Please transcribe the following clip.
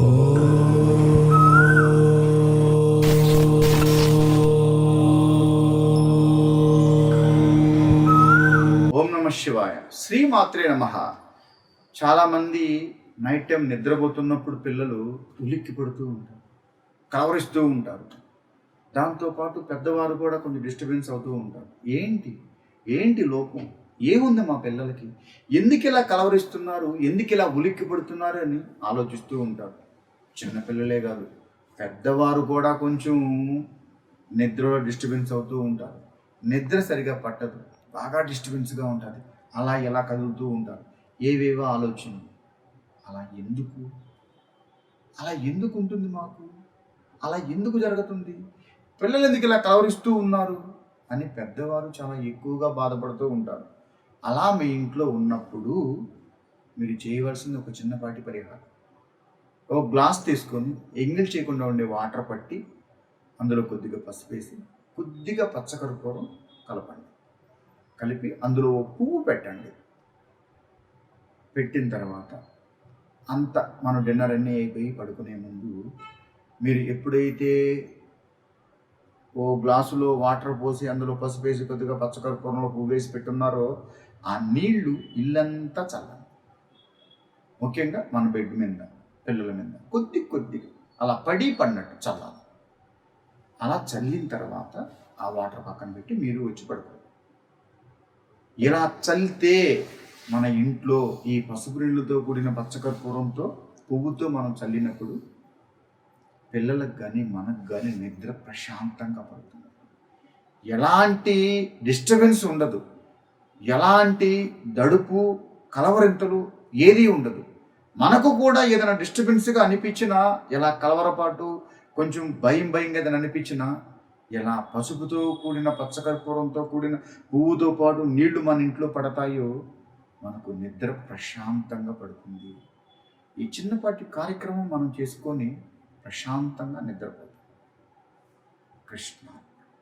ఓం నమ శివాయ. శ్రీమాత్రే నమ. చాలామంది నైట్ టైం నిద్రపోతున్నప్పుడు పిల్లలు ఉలిక్కి పడుతూ ఉంటారు కలవరిస్తూ ఉంటారు. దాంతోపాటు పెద్దవారు కూడా కొంచెం డిస్టర్బెన్స్ అవుతూ ఉంటారు. ఏంటి? ఏంటి లోపం? ఏముంది మా పిల్లలకి? ఎందుకు ఇలా కలవరిస్తున్నారు? ఎందుకు ఇలా ఉలిక్కి పడుతున్నారు అని ఆలోచిస్తూ ఉంటారు. చిన్నపిల్లలే కాదు పెద్దవారు కూడా కొంచెం నిద్రలో డిస్టర్బెన్స్ అవుతూ ఉంటారు. నిద్ర సరిగా పట్టదు బాగా డిస్టర్బెన్స్గా ఉంటుంది. అలా ఎలా కదులుతూ ఉంటారు? ఏవేవో ఆలోచనలు. అలా ఎందుకు? అలా ఎందుకు ఉంటుంది మాకు? అలా ఎందుకు జరుగుతుంది? పిల్లలు ఎందుకు ఇలా కలవరిస్తూ ఉన్నారు? అని పెద్దవారు చాలా ఎక్కువగా బాధపడుతూ ఉంటారు. అలా మీ ఇంట్లో ఉన్నప్పుడు మీరు చేయవలసింది ఒక చిన్నపాటి పరిహారం. ఒక గ్లాస్ తీసుకొని ఎంగిల్ చేయకుండా ఉండే వాటర్ పట్టి అందులో కొద్దిగా పసుపు వేసి కొద్దిగా పచ్చకర్పూరం కలపండి. కలిపి అందులో ఓ పువ్వు పెట్టండి. పెట్టిన తర్వాత అంత మన డిన్నర్ అన్నీ అయిపోయి పడుకునే ముందు మీరు ఎప్పుడైతే ఓ గ్లాసులో వాటర్ పోసి అందులో పసుపు వేసి కొద్దిగా పచ్చకర్పూరంలో పువ్వు వేసి పెట్టున్నారో ఆ నీళ్ళు ఇల్లంతా చల్లండి. ముఖ్యంగా మన బెడ్ మీద. పిల్లల మీద. కొద్ది కొద్దిగా. అలా పడి పడినట్టు చల్లాలి. అలా చల్లిన తర్వాత ఆ వాటర్ పక్కన పెట్టి మీరు వచ్చి పడుకోండి. ఇలా చల్లితే మన ఇంట్లో ఈ పసుపు నీళ్ళతో కూడిన పచ్చకర్పూరంతో పువ్వుతో మనం చల్లినప్పుడు పిల్లలకు కానీ మనకు కానీ నిద్ర ప్రశాంతంగా పడుతుంది. ఎలాంటి డిస్టర్బెన్స్ ఉండదు. ఎలాంటి దడుపు కలవరింతలు ఏది ఉండదు. మనకు కూడా ఏదైనా డిస్టర్బెన్స్గా అనిపించినా ఎలా కలవరపాటు కొంచెం భయం భయంగా ఏదైనా అనిపించినా ఎలా పసుపుతో కూడిన పచ్చకర్పూరంతో కూడిన పువ్వుతో పాటు నీళ్ళు మన ఇంట్లో పడతాయో మనకు నిద్ర ప్రశాంతంగా పడుతుంది. ఈ చిన్నపాటి కార్యక్రమం మనం చేసుకొని ప్రశాంతంగా నిద్రపోతాం. కృష్ణ